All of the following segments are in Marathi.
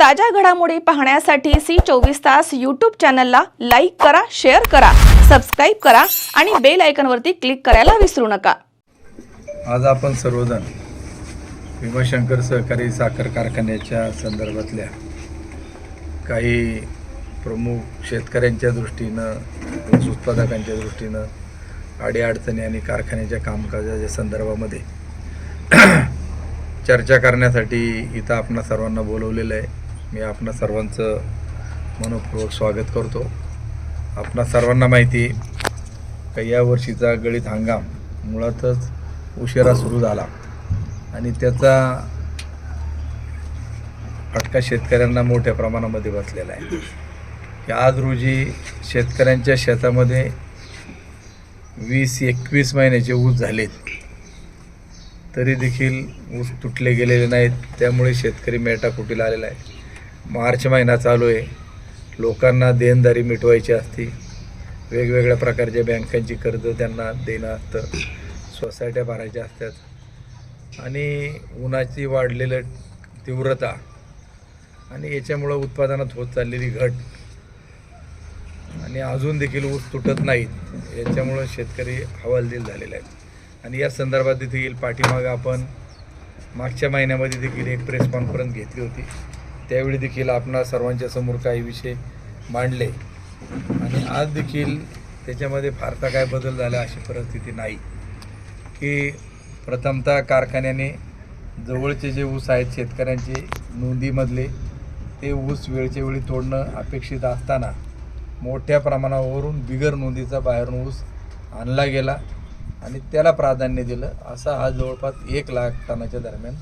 ताज्या घडामोडी पाहण्यासाठी सी चोवीस तास यूट्यूब चॅनलला लाईक करा शेअर करा सबस्क्राईब करा आणि बेल आयकनवरती क्लिक करायला विसरू नका. आज आपण सर्वजण भीमाशंकर सहकारी साखर कारखान्याच्या संदर्भातल्या काही प्रमुख शेतकऱ्यांच्या दृष्टीनं ऊस उत्पादकांच्या दृष्टीनं अडीअडचणी आणि कारखान्याच्या कामकाजाच्या संदर्भामध्ये चर्चा करण्यासाठी इथं आपण सर्वांना बोलवलेलं आहे. मी आपणा सर्वांचं मनपूर्वक स्वागत करतो. आपणा सर्वांना माहिती का या वर्षीचा गळीत हंगाम मुळातच उशिरा सुरू झाला आणि त्याचा फटका शेतकऱ्यांना मोठ्या प्रमाणामध्ये बसलेला आहे. की आज रोजी शेतकऱ्यांच्या शेतामध्ये वीस एकवीस महिन्याचे ऊस झालेत. तरी देखील ऊस तुटले गेलेले नाहीत. त्यामुळे शेतकरी मेटाकुटीला आलेला आहे. मार्च महिना चालू आहे. लोकांना देणदारी मिटवायची असती. वेगवेगळ्या प्रकारच्या बँकांची कर्ज त्यांना देणं असतं. सोसायट्या भरायच्या असतात. आणि उन्हाची वाढलेलं तीव्रता आणि याच्यामुळं उत्पादनात होत चाललेली घट आणि अजून देखील ऊस तुटत नाहीत. याच्यामुळं शेतकरी हवालदिल झालेले आहेत. आणि या संदर्भात देखील पाठीमागं आपण मागच्या महिन्यामध्ये देखील एक प्रेस कॉन्फरन्स घेतली होती. त्यावेळी देखील आपणा सर्वांच्या समोर काही विषय मांडले. आणि आज देखील त्याच्यामध्ये फारसा काय बदल झाला अशी परिस्थिती नाही. की प्रथमतः कारखान्याने जवळचे जे ऊस आहेत शेतकऱ्यांचे नोंदीमधले ते ऊस वेळच्या वेळी तोडणं अपेक्षित असताना मोठ्या प्रमाणावरून बिगर नोंदीचा बाहेरून ऊस आणला गेला आणि त्याला प्राधान्य दिलं. असा हा जवळपास एक लाख टनाच्या दरम्यान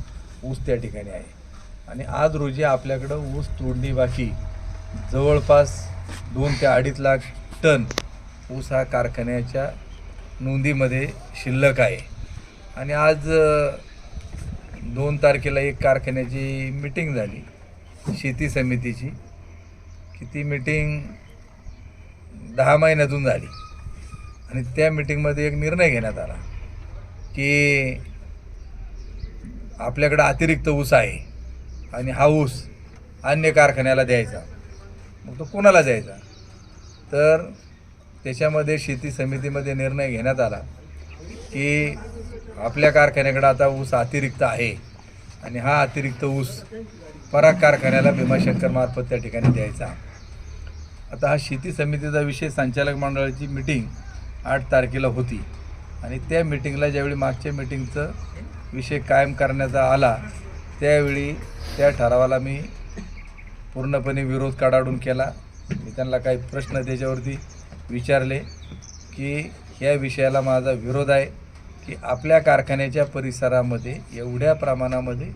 ऊस त्या ठिकाणी आहे. आणि आज रोजी आपल्याकडं ऊस तोडणी बाकी. जवळपास दोन ते अडीच लाख टन ऊस हा कारखान्याच्या नोंदीमध्ये शिल्लक आहे. आणि आज दोन तारखेला एक कारखान्याची मिटिंग झाली शेती समितीची की ती मिटिंग दहा महिन्यातून झाली. आणि त्या मिटिंगमध्ये एक निर्णय घेण्यात आला की आपल्याकडं अतिरिक्त ऊस आहे. आणि हा ऊस अन्य कारखान्याला द्यायचा. मग तो कोणाला द्यायचा? तर त्याच्यामध्ये शेती समितीमध्ये निर्णय घेण्यात आला की आपल्या कारखान्याकडे आता ऊस अतिरिक्त आहे आणि हा अतिरिक्त ऊस पराग कारखान्याला भीमाशंकर मार्फत त्या ठिकाणी द्यायचा. आता हा शेती समितीचा विषय संचालक मंडळाची मिटिंग आठ तारखेला होती आणि त्या मिटिंगला ज्यावेळी मागच्या मिटिंगचं विषय कायम करण्याचा आला त्यावेळी त्या ठरावाला मी पूर्णपणे विरोध काढाडून केला. मी त्यांना काही प्रश्न त्याच्यावरती विचारले की ह्या विषयाला माझा विरोध आहे की आपल्या कारखान्याच्या परिसरामध्ये एवढ्या प्रमाणामध्ये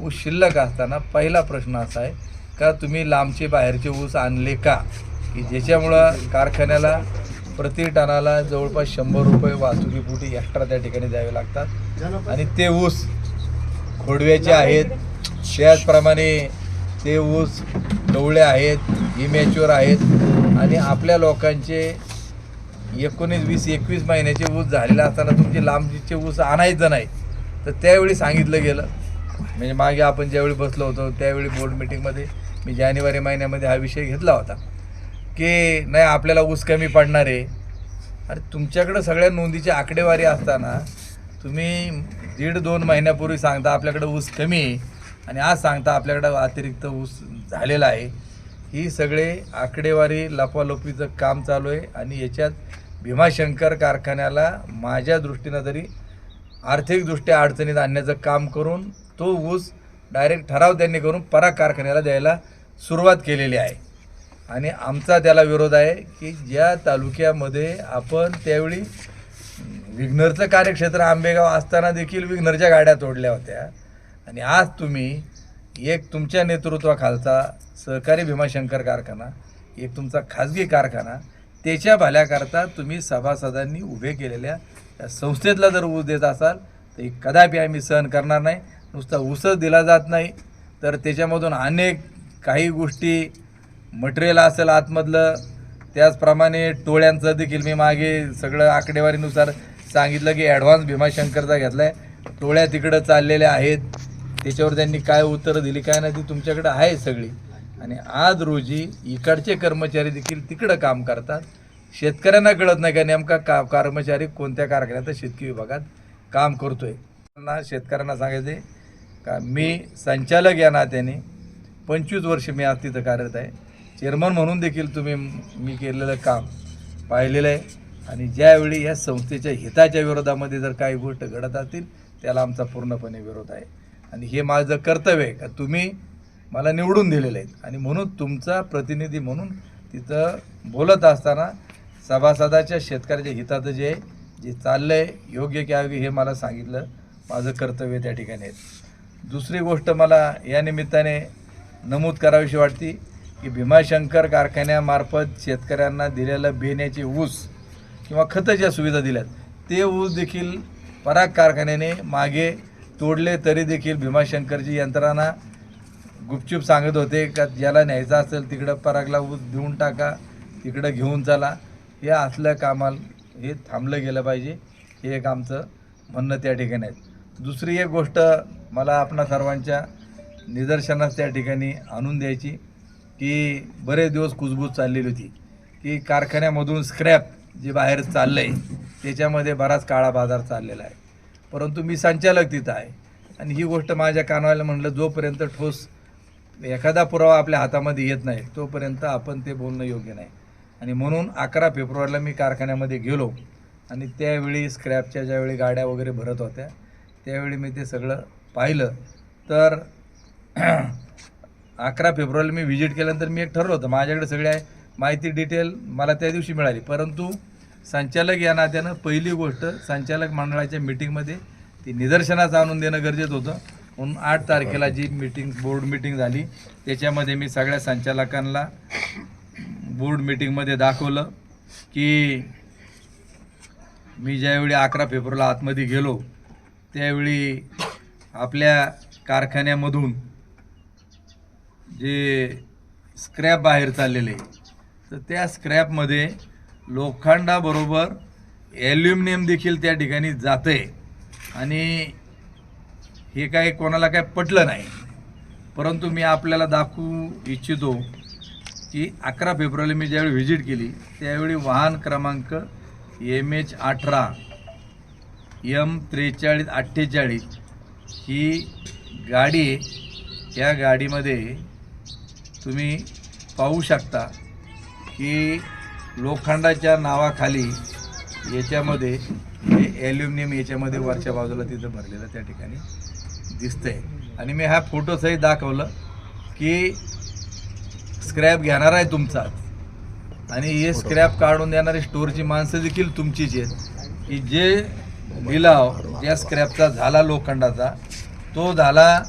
ऊस शिल्लक असताना पहिला प्रश्न असा आहे का तुम्ही लांबचे बाहेरचे ऊस आणले का? की ज्याच्यामुळं कारखान्याला प्रति टनाला जवळपास शंभर रुपये वाहतुकीपुटी एक्स्ट्रा त्या ठिकाणी द्यावे लागतात आणि ते ऊस खोडव्याचे आहेत. त्याचप्रमाणे ते ऊस डवळे आहेत इमॅच्युअर आहेत आणि आपल्या लोकांचे एकोणीस वीस एकवीस महिन्याचे ऊस झालेला असताना तुमचे लांबचे ऊस आणायचं नाही. तर त्यावेळी सांगितलं गेलं. म्हणजे मागे आपण ज्यावेळी बसलो होतो त्यावेळी बोर्ड मिटिंगमध्ये मी जानेवारी महिन्यामध्ये हा विषय घेतला होता. की नाही आपल्याला ऊस कमी पडणार आहे. अरे तुमच्याकडं सगळ्या नोंदीची आकडेवारी असताना तुम्ही दीड दोन महिन्यापूर्वी सांगता आपल्याकडं ऊस कमी आहे आणि आज सांगता आपल्याकडं अतिरिक्त ऊस झालेला आहे. ही सगळे आकडेवारी लपालोपीचं काम चालू आहे आणि याच्यात भीमाशंकर कारखान्याला माझ्या दृष्टीनं तरी आर्थिकदृष्ट्या अडचणीत आणण्याचं काम करून तो ऊस डायरेक्ट ठराव त्यांनी करून पराग कारखान्याला द्यायला सुरुवात केलेली आहे. आणि आमचा त्याला विरोध आहे की ज्या तालुक्यामध्ये आपण त्यावेळी विघ्नरचं कार्यक्षेत्र आंबेगाव असताना देखील विघ्नरच्या गाड्या तोडल्या होत्या. आणि आज तुम्ही एक तुमच्या नेतृत्वाखालचा सहकारी भीमाशंकर कारखाना एक तुमचा खाजगी कारखाना त्याच्या भल्याकरता तुम्ही सभासदांनी उभे केलेल्या त्या संस्थेतला जर ऊस देत असाल तर हे कदापि आम्ही सहन करणार नाही. नुसता ऊसच दिला जात नाही. तर त्याच्यामधून अनेक काही गोष्टी मटेरियल असेल आतमधलं. त्याचप्रमाणे टोळ्यांचं देखील मी मागे सगळं आकडेवारीनुसार सांगितलं की ॲडव्हान्स भीमाशंकरचा घेतला आहे टोळ्या तिकडं चाललेल्या आहेत. त्याच्यावर त्यांनी काय उत्तरं दिली काय नाही ती तुमच्याकडे आहे सगळी. आणि आज रोजी इकडचे कर्मचारी देखील तिकडं काम करतात. शेतकऱ्यांना कळत नाही का नेमका का कर्मचारी कोणत्या कारखान्यात शेतकी विभागात काम करतोय. त्यांना शेतकऱ्यांना सांगायचे का मी संचालक या नात्याने पंचवीस वर्ष मी आज तिथं कार्यरत आहे. चेअरमन म्हणून देखील तुम्ही मी केलेलं काम पाहिलेलं आहे. आणि ज्यावेळी या संस्थेच्या हिताच्या विरोधामध्ये जर काही गोष्ट घडत असतील त्याला आमचा पूर्णपणे विरोध आहे. आणि हे माझं कर्तव्य आहे का? तुम्ही मला निवडून दिलेले आहेत. आणि म्हणून तुमचा प्रतिनिधी म्हणून तिथं बोलत असताना सभासदाच्या शेतकऱ्याच्या हिताचं जे आहे, जे चाललं आहे योग्य की अयोग्य हे मला सांगितलं. माझं कर्तव्य त्या ठिकाणी आहे. दुसरी गोष्ट मला या निमित्ताने नमूद करावीशी वाटते की भीमाशंकर कारखान्यामार्फत शेतकऱ्यांना दिलेलं बेण्याचे ऊस किंवा खतं ज्या सुविधा दिल्यात ते ऊस देखील पराग कारखान्याने मागे तोडले तरी देखील भीमाशंकरची यंत्रणा गुपचूप सांगत होते का ज्याला न्यायचं असेल तिकडं परागला ऊस देऊन टाका तिकडं घेऊन चला. हे असलं कामाला हे थांबलं गेलं पाहिजे हे एक आमचं म्हणणं त्या ठिकाणी आहे. दुसरी एक गोष्ट मला आपणा सर्वांच्या निदर्शनास त्या ठिकाणी आणून द्यायची की बरेच दिवस कुजबूज चाललेली होती की कारखान्यामधून स्क्रॅप जे बाहेर चाललं आहे त्याच्यामध्ये बराच काळा बाजार चाललेला आहे. परंतु मी संचालक तिथं आहे. आणि ही गोष्ट माझ्या कानवायला म्हणलं जोपर्यंत ठोस एखादा पुरावा आपल्या हातामध्ये येत नाही तोपर्यंत आपण ते बोलणं योग्य नाही. आणि म्हणून अकरा फेब्रुवारीला मी कारखान्यामध्ये गेलो. आणि त्यावेळी स्क्रॅपच्या ज्यावेळी गाड्या वगैरे भरत होत्या त्यावेळी मी ते सगळं पाहिलं. तर अकरा फेब्रुवारीला मी व्हिजिट केल्यानंतर मी एक ठरवलं होतं माझ्याकडे सगळ्या माहिती डिटेल मला त्या दिवशी मिळाली. परंतु संचालक या नात्यानं पहिली गोष्ट संचालक मंडळाच्या मिटिंगमध्ये ती निदर्शनास आणून देणं गरजेचं होतं. म्हणून आठ तारखेला जी मीटिंग बोर्ड मिटिंग झाली त्याच्यामध्ये मी सगळ्या संचालकांना बोर्ड मिटिंगमध्ये दाखवलं की मी ज्यावेळी अकरा फेब्रुवारीला आतमध्ये गेलो त्यावेळी आपल्या कारखान्यामधून जे स्क्रॅप बाहेर चाललेले तर त्या स्क्रॅपमध्ये लोखंडाबरोबर ॲल्युमिनियम देखील त्या ठिकाणी जातं आहे आणि हे काय कोणाला काय पटलं नाही परंतु मी आपल्याला दाखवू इच्छितो की अकरा फेब्रुवारी मी ज्यावेळी व्हिजिट केली त्यावेळी वाहन क्रमांक एम एच अठरा एम त्रेचाळीस अठ्ठेचाळीस ही गाडी आहे. या गाडीमध्ये तुम्ही पाहू शकता की लोखंडाच्या नावाखाली याच्यामध्ये हे ॲल्युमिनियम याच्यामध्ये वरच्या बाजूला तिथं भरलेलं त्या ठिकाणी दिसतंय. आणि मी हा फोटोसहित दाखवलं की स्क्रॅप घेणार आहे तुमचाच आणि हे स्क्रॅप काढून देणारी स्टोअरची माणसं देखील तुमचीच आहेत. की जे लिलाव ज्या स्क्रॅपचा झाला लोखंडाचा तो झाला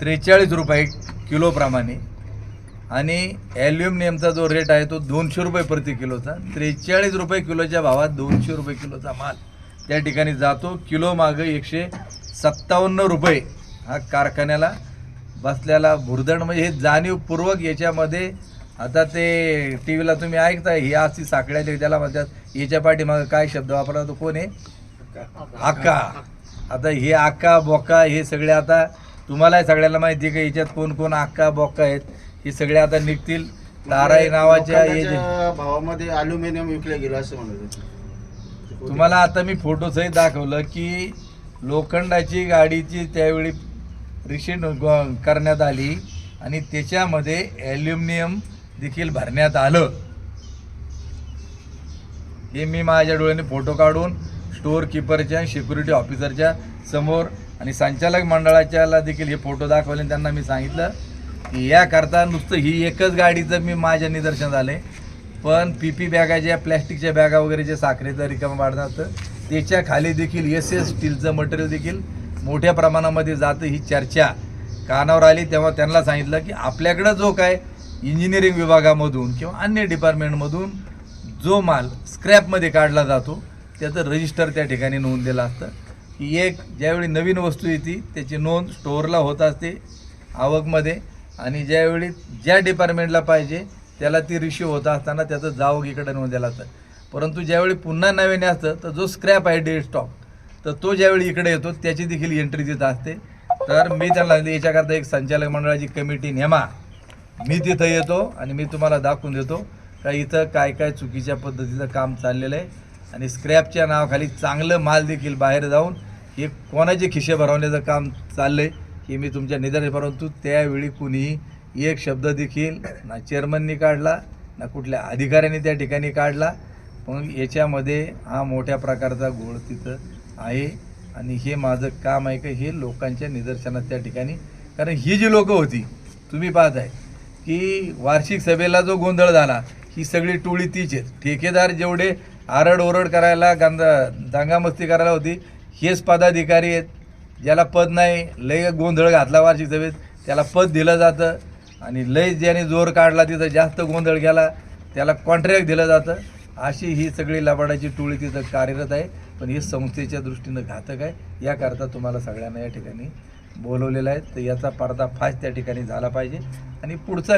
त्रेचाळीस रुपये किलोप्रमाणे आणि ॲल्युमिनियमचा जो रेट आहे तो दोनशे रुपये प्रति किलोचा. त्रेचाळीस रुपये किलोच्या भावात दोनशे रुपये किलोचा माल त्या ठिकाणी जातो. किलो मागं एकशे सत्तावन्न रुपये हा कारखान्याला बसलेला भुर्दंड म्हणजे हे जाणीवपूर्वक याच्यामध्ये आता ते टी व्हीला तुम्ही ऐकताय ही अशी साखळ्याचे त्याला म्हणतात याच्या पाठीमागं काय शब्द वापरला तो? कोण आहे? आका. आता हे आका बोका हे सगळे आता तुम्हाला सगळ्याला माहिती आहे का याच्यात कोण कोण आक्का बोका आहेत. हे सगळे आता निघतील. ताराई नावाच्या हे जे- लोखंडाच्या भावामध्ये अल्युमिनियम विकलं गेलं असं म्हणत होते. तुम्हाला आता मी फोटोसहित दाखवलं की लोखंडाची गाडीची त्यावेळी रिशीन करण्यात आली आणि त्याच्यामध्ये ॲल्युमिनियम देखील भरण्यात आलं. हे मी माझ्या डोळ्याने फोटो काढून स्टोअर किपरच्या सिक्युरिटी ऑफिसरच्या समोर आणि संचालक मंडळाच्याला देखील हे फोटो दाखवले आणि त्यांना मी सांगितलं. याकरता नुसतं ही एकच गाडीचं मी माझ्या निदर्शन आले पण पी पी बॅगा ज्या प्लॅस्टिकच्या बॅगा वगैरे जे साखरेचं रिकाम वाढतात त्याच्याखाली देखील एस एस स्टीलचं मटेरियल देखील मोठ्या प्रमाणामध्ये जातं ही चर्चा. कानावर आली तेव्हा त्यांना सांगितलं की आपल्याकडं जो काय इंजिनिअरिंग विभागामधून किंवा अन्य डिपार्टमेंटमधून जो माल स्क्रॅपमध्ये काढला जातो त्याचं रजिस्टर त्या ठिकाणी नोंदलेलं असतं. की एक ज्यावेळी नवीन वस्तू येते त्याची नोंद स्टोअरला होत असते आवकमध्ये. आणि ज्यावेळी ज्या डिपार्टमेंटला पाहिजे त्याला ती रिश्यू होत असताना त्याचं जावक इकडे नोंदलेलं असतं परंतु ज्यावेळी पुन्हा नव्याने असतं तर जो स्क्रॅप आहे डे स्टॉक तर तो ज्यावेळी इकडे येतो त्याची देखील एंट्री तिथं असते. तर मी त्यांना याच्याकरता एक संचालक मंडळाची कमिटी नेमा. मी तिथं येतो आणि मी तुम्हाला दाखवून देतो का इथं काय काय चुकीच्या पद्धतीचं काम चाललेलं आहे. आणि स्क्रॅपच्या नावाखाली चांगलं माल देखील बाहेर जाऊन हे कोणाचे खिशे भरवण्याचं काम चाललं आहे की मी तुमच्या निधन परंतु त्यावेळी कुणीही एक शब्द देखील ना चेअरमननी काढला ना कुठल्या अधिकाऱ्यांनी त्या ठिकाणी काढला. मग याच्यामध्ये हा मोठ्या प्रकारचा घोळ तिथं आहे. आणि हे माझं काम आहे का हे लोकांच्या निदर्शनात त्या ठिकाणी. कारण ही जी लोकं होती तुम्ही पाहताय की वार्षिक सभेला जो गोंधळ झाला ही सगळी टोळी तीच आहेत. ठेकेदार जेवढे आरड ओरड करायला गांधा दांगामस्ती करायला होती हेच पदाधिकारी आहेत. ज्याला पद नाही लय गोंधळ घातला वार्षिक सभेत. त्याला पद दिलं जातं आणि लय ज्याने जोर काढला तिथं जास्त गोंधळ केला त्याला कॉन्ट्रॅक्ट दिलं जातं. अशी ही सगळी लबाडाची टोळी तिथं कार्यरत आहे. पण हे संस्थेच्या दृष्टीनं घातक आहे. याकरता तुम्हाला सगळ्यांना या ठिकाणी बोलवलेलं आहे. तर याचा पर्दाफाश त्या ठिकाणी झाला पाहिजे. आणि पुढचा